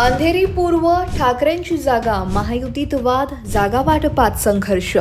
अंधेरी पूर्व ठाकरेंची जागा महायुतीत वाद जागा वाटपात संघर्ष.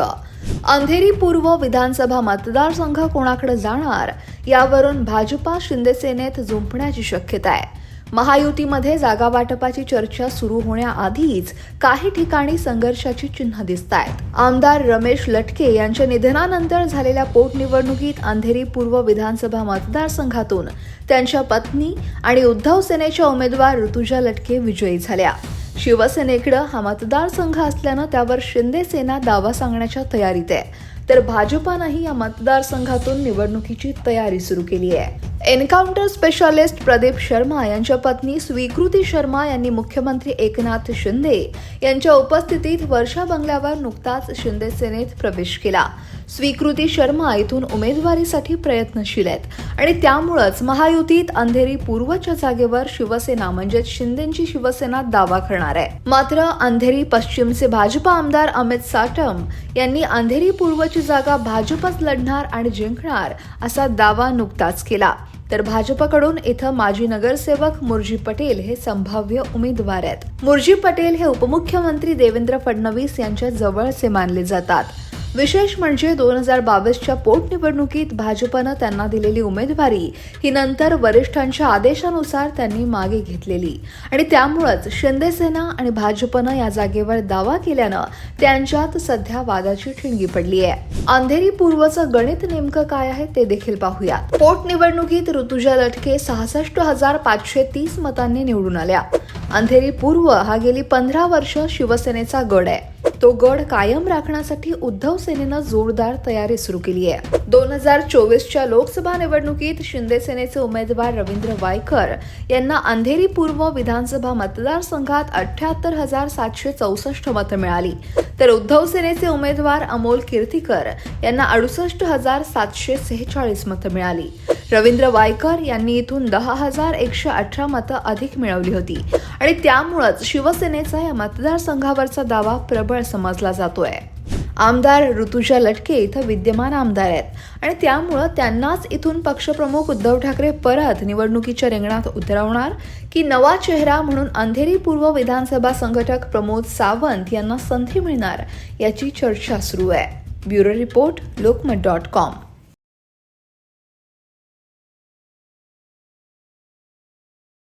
अंधेरी पूर्व विधानसभा मतदारसंघ कोणाकडे जाणार? यावरून भाजपा शिंदेसेनेत झुंपण्याची शक्यता आहे. महायुतीमध्ये जागा वाटपाची चर्चा सुरू होण्याआधीच काही ठिकाणी संघर्षाची चिन्ह दिसत आहेत आमदार रमेश लटके यांच्या निधनानंतर झालेल्या पोटनिवडणुकीत अंधेरी पूर्व विधानसभा मतदारसंघातून त्यांच्या पत्नी आणि उद्धव सेनेच्या उमेदवार ऋतुजा लटके विजयी झाल्या. शिवसेनेकडं हा मतदारसंघ असल्यानं त्यावर शिंदे सेना दावा सांगण्याच्या तयारीत आहे. तर भाजपानंही या मतदारसंघातून निवडणुकीची तयारी सुरू केली आहे. एन्काउंटर स्पेशालिस्ट प्रदीप शर्मा यांच्या पत्नी स्वीकृती शर्मा यांनी मुख्यमंत्री एकनाथ शिंदे यांच्या उपस्थितीत वर्षा बंगल्यावर नुकताच शिंदे सेनेत प्रवेश केला. स्वीकृती शर्मा इथून उमेदवारीसाठी प्रयत्नशील आहेत. आणि त्यामुळंच महायुतीत अंधेरी पूर्वच्या जागेवर शिवसेना म्हणजेच शिंदेची शिवसेना दावा करणार आहे. मात्र अंधेरी पश्चिमचे भाजपा आमदार अमित साटम यांनी अंधेरी पूर्वची जागा भाजपच लढणार आणि जिंकणार असा दावा नुकताच केला. तर भाजपकडून इथं माजी नगरसेवक मुरजी पटेल हे संभाव्य उमेदवार आहेत. मुरजी पटेल हे उपमुख्यमंत्री देवेंद्र फडणवीस यांच्या जवळचे मानले जातात. विशेष म्हणजे दोन हजार बावीसच्या पोटनिवडणुकीत भाजपनं त्यांना दिलेली उमेदवारी ही नंतर वरिष्ठांच्या आदेशानुसार त्यांनी मागे घेतलेली. आणि त्यामुळंच शिंदेसेना आणि भाजपनं या जागेवर दावा केल्यानं त्यांच्यात सध्या वादाची ठिणगी पडली आहे. अंधेरी पूर्वचं गणित नेमकं काय आहे ते देखील पाहूया पोटनिवडणुकीत ऋतुजा लटके सहासष्ट हजार पाचशे तीस मतांनी निवडून आल्या. अंधेरी पूर्व हा गेली पंधरा वर्ष शिवसेनेचा गड आहे. तो गड कायम राखण्यासाठी उद्धव सेनेनं जोरदार तयारी सुरू केली आहे. दोन हजार चोवीसच्या लोकसभा निवडणुकीत शिंदे सेनेचे उमेदवार रवींद्र वायकर यांना अंधेरी पूर्व विधानसभा मतदारसंघात अठ्याहत्तर हजार सातशे चौसष्ट मतं मिळाली. तर उद्धव सेनेचे उमेदवार अमोल कीर्तीकर यांना अडुसष्ट हजार सातशे सेहेचाळीस मतं मिळाली. रवींद्र वायकर यांनी इथून दहा हजार एकशे अठरा मतं अधिक मिळवली होती. आणि त्यामुळंच शिवसेनेचा या मतदारसंघावरचा दावा प्रबळ समजला जातोय. आमदार ऋतुजा लटके इथं विद्यमान आमदार आहेत. आणि त्यामुळं त्यांनाच इथून पक्षप्रमुख उद्धव ठाकरे परत निवडणुकीच्या रिंगणात उतरवणार की नवा चेहरा म्हणून अंधेरी पूर्व विधानसभा संघटक प्रमोद सावंत यांना संधी मिळणार याची चर्चा सुरू आहे. Bureau report Lokmat dot com.